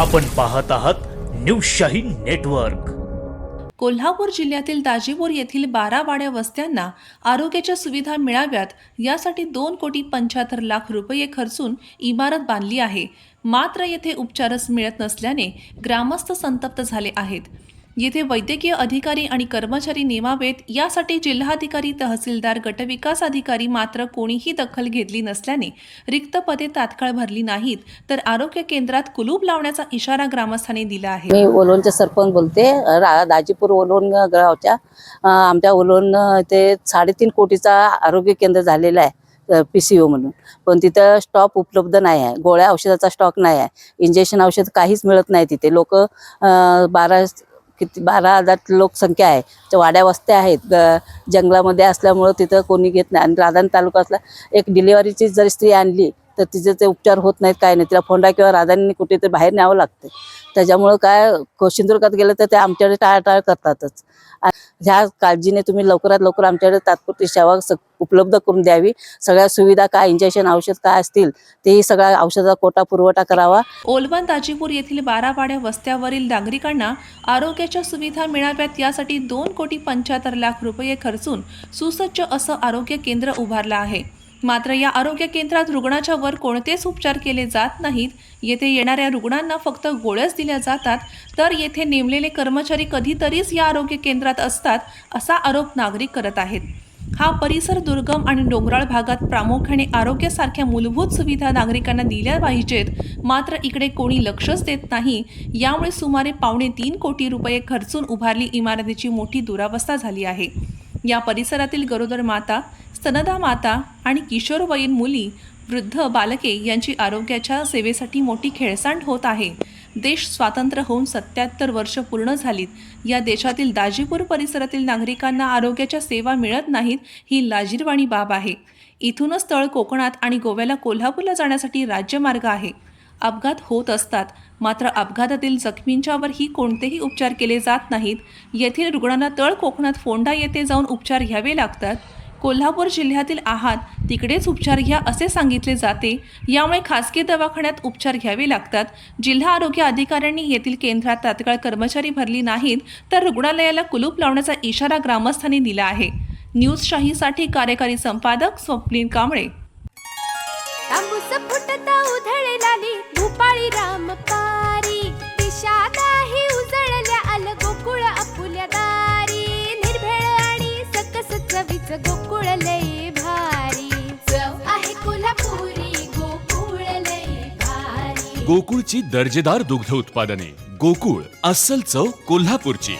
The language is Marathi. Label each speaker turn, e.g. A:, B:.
A: आपण पाहत आहात न्यूज शाही नेटवर्क.
B: कोल्हापूर जिल्ह्यातील दाजीपूर येथील बारा वाड्या वस्त्यांना आरोग्याच्या सुविधा मिळाव्यात यासाठी दोन कोटी पंच्याहत्तर लाख रुपये खर्चून इमारत बांधली आहे. मात्र येथे उपचारच मिळत नसल्याने ग्रामस्थ संतप्त झाले आहेत. येथे वैद्यकीय अधिकारी आणि कर्मचारी नेमावेत. यासाठी जिल्हाधिकारी तहसीलदार गटविकास अधिकारी मात्र कोणीही दखल घेतली नसल्याने रिक्त पदे तात्काळ भरली नाहीत. तर आरोग्य केंद्रात कुलूप लावण्याचा इशारा ग्रामस्थांनी दिला आहे.
C: मी ओलोनचे सरपंच बोलते. रा दाजीपूर ओलोन गावच्या अं, आमच्या ओलोन ते साडेतीन कोटीचा आरोग्य केंद्र झालेलं आहे पी सी ओ म्हणून. पण तिथं स्टॉक उपलब्ध नाही आहे. गोळ्या औषधाचा स्टॉक नाही आहे. इंजेक्शन औषध काहीच मिळत नाही तिथे. लोक बारा किती बारा हजार लोकसंख्या आहे. त्या वाड्या वस्त्या आहेत. ग- जंगलामध्ये असल्यामुळं तिथं कोणी घेत नाही. आणि राधान तालुका असला एक डिलेवरीची जर स्त्री आणली तर तिचे ते उपचार होत नाहीत काय नाही. तिला फोंडा किंवा राधांनी कुठे ते बाहेर न्यावं लागते त्याच्यामुळं काय को- सिंधुदुर्गात गेलं तर ते आमच्याकडे टाळाटाळ करतातच. ह्या काळजीने तुम्ही लवकरात लवकर आमच्याकडे तात्पुरती सेवा उपलब्ध करून द्यावी. सगळ्या सुविधा काय इंजेक्शन औषध काय असतील तेही सगळ्या औषधाचा कोटा पुरवठा करावा.
B: ओलवण ताजीपूर येथील बारापाड्या वस्त्यावरील नागरिकांना आरोग्याच्या सुविधा मिळाव्यात यासाठी दोन कोटी पंच्याहत्तर लाख रुपये खर्चून सुसज्ज असं आरोग्य केंद्र उभारलं आहे. मात्र या आरोग्य केंद्रात रुग्णाच्या वर कोणतेच उपचार केले जात नाहीत. येथे येणाऱ्या रुग्णांना फक्त गोळ्याच दिल्या जातात. तर येथे नेमलेले कर्मचारी कधीतरीच या आरोग्य केंद्रात असतात असा आरोप नागरिक करत आहेत. हा परिसर दुर्गम आणि डोंगराळ भागात प्रामुख्याने आरोग्यासारख्या मूलभूत सुविधा नागरिकांना दिल्या पाहिजेत. मात्र इकडे कोणी लक्षच देत नाही. यामुळे सुमारे पावणे तीन कोटी रुपये खर्चून उभारली इमारतीची मोठी दुरावस्था झाली आहे. या परिसरातील गरोदर माता स्तनदा माता आणि किशोरवयीन मुली वृद्ध बालके यांची आरोग्याच्या सेवेसाठी मोठी खेळसांड होत आहे. देश स्वातंत्र्य होऊन सत्याहत्तर वर्ष पूर्ण झालीत. या देशातील दाजीपूर परिसरातील नागरिकांना आरोग्याच्या सेवा मिळत नाहीत ही लाजीरवाणी बाब आहे. इथूनच तळ कोकणात आणि गोव्याला कोल्हापूरला जाण्यासाठी राज्यमार्ग आहे. अपघात होत असतात. मात्र अपघातातील जखमींच्यावरही कोणतेही उपचार केले जात नाहीत. येथील रुग्णांना तळ कोकणात फोंडा येथे जाऊन उपचार घ्यावे लागतात. कोल्हापूर जिल्ह्यातील आहात तिकडेच उपचार घ्या असे सांगितले जाते. यामुळे खासगी दवाखान्यात उपचार घ्यावे लागतात. जिल्हा आरोग्य अधिकाऱ्यांनी येथील केंद्रात तात्काळ कर्मचारी भरली नाहीत तर रुग्णालयाला कुलूप लावण्याचा इशारा ग्रामस्थांनी दिला आहे. न्यूज शाहीसाठी कार्यकारी संपादक स्वप्नील कांबळे
D: तांबूस फुटता उधळलाली भूपाळी रामपारी दिशा नाही उजळल्या आल गोकुळ आपुल्या दारी. निर्भेळ आणि सकस चवीच गोकुळ लय भारी. चव आहे कोल्हापुरी गोकुळ लय भारी.
E: गोकुळची दर्जेदार दुग्ध उत्पादने. गोकुळ अस्सल चव कोल्हापूरची.